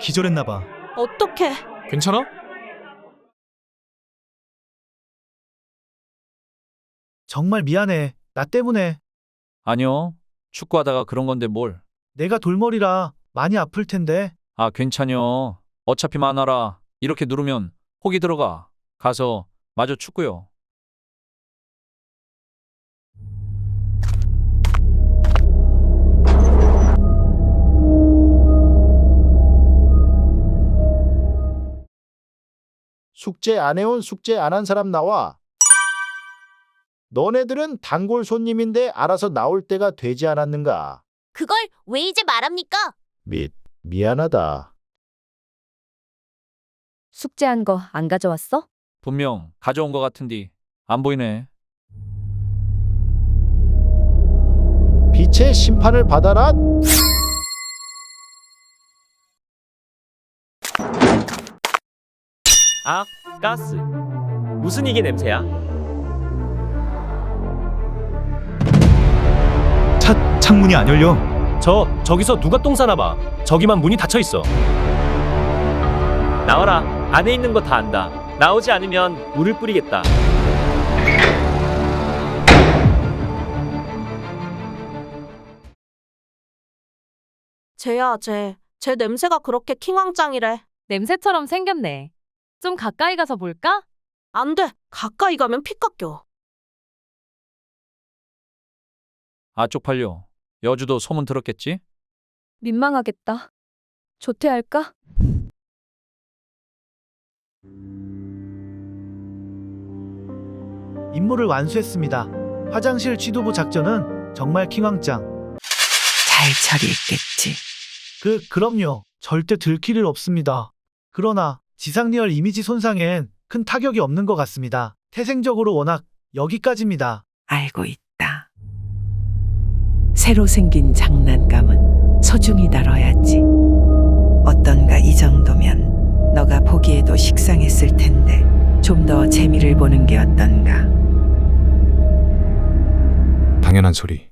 기절했나 봐. 어떡해. 괜찮아? 정말 미안해. 나 때문에. 아니요. 축구하다가 그런 건데 뭘. 내가 돌머리라 많이 아플 텐데. 아, 괜찮요. 어차피 많아라. 이렇게 누르면 혹이 들어가. 가서 마저 축구요. 숙제 안 해온 숙제 안 한 사람 나와. 너네들은 단골 손님인데 알아서 나올 때가 되지 않았는가? 그걸 왜 이제 말합니까? 미, 미안하다. 숙제한 거 안 가져왔어? 분명 가져온 것 같은디. 안 보이네. 빛의 심판을 받아라. 아, 가스. 무슨 이게 냄새야? 차 창문이 안 열려. 저, 저기서 누가 똥 싸나 봐. 저기만 문이 닫혀 있어. 나와라. 안에 있는 거 다 안다. 나오지 않으면 물을 뿌리겠다. 쟤야, 쟤. 쟤 냄새가 그렇게 킹왕짱이래. 냄새처럼 생겼네. 좀 가까이 가서 볼까? 안 돼. 가까이 가면 피 깎여. 아, 쪽팔려. 여주도 소문 들었겠지? 민망하겠다. 조퇴할까? 임무를 완수했습니다. 화장실 취두부 작전은 정말 킹왕짱. 잘 처리했겠지. 그 그럼요. 절대 들킬 일 없습니다. 그러나 지상 리얼 이미지 손상엔 큰 타격이 없는 것 같습니다. 태생적으로 워낙 여기까지입니다. 알고 있다. 새로 생긴 장난감은 소중히 다뤄야지. 어떤가 이 정도면 너가 보기에도 식상했을 텐데 좀 더 재미를 보는 게 어떤가. 당연한 소리.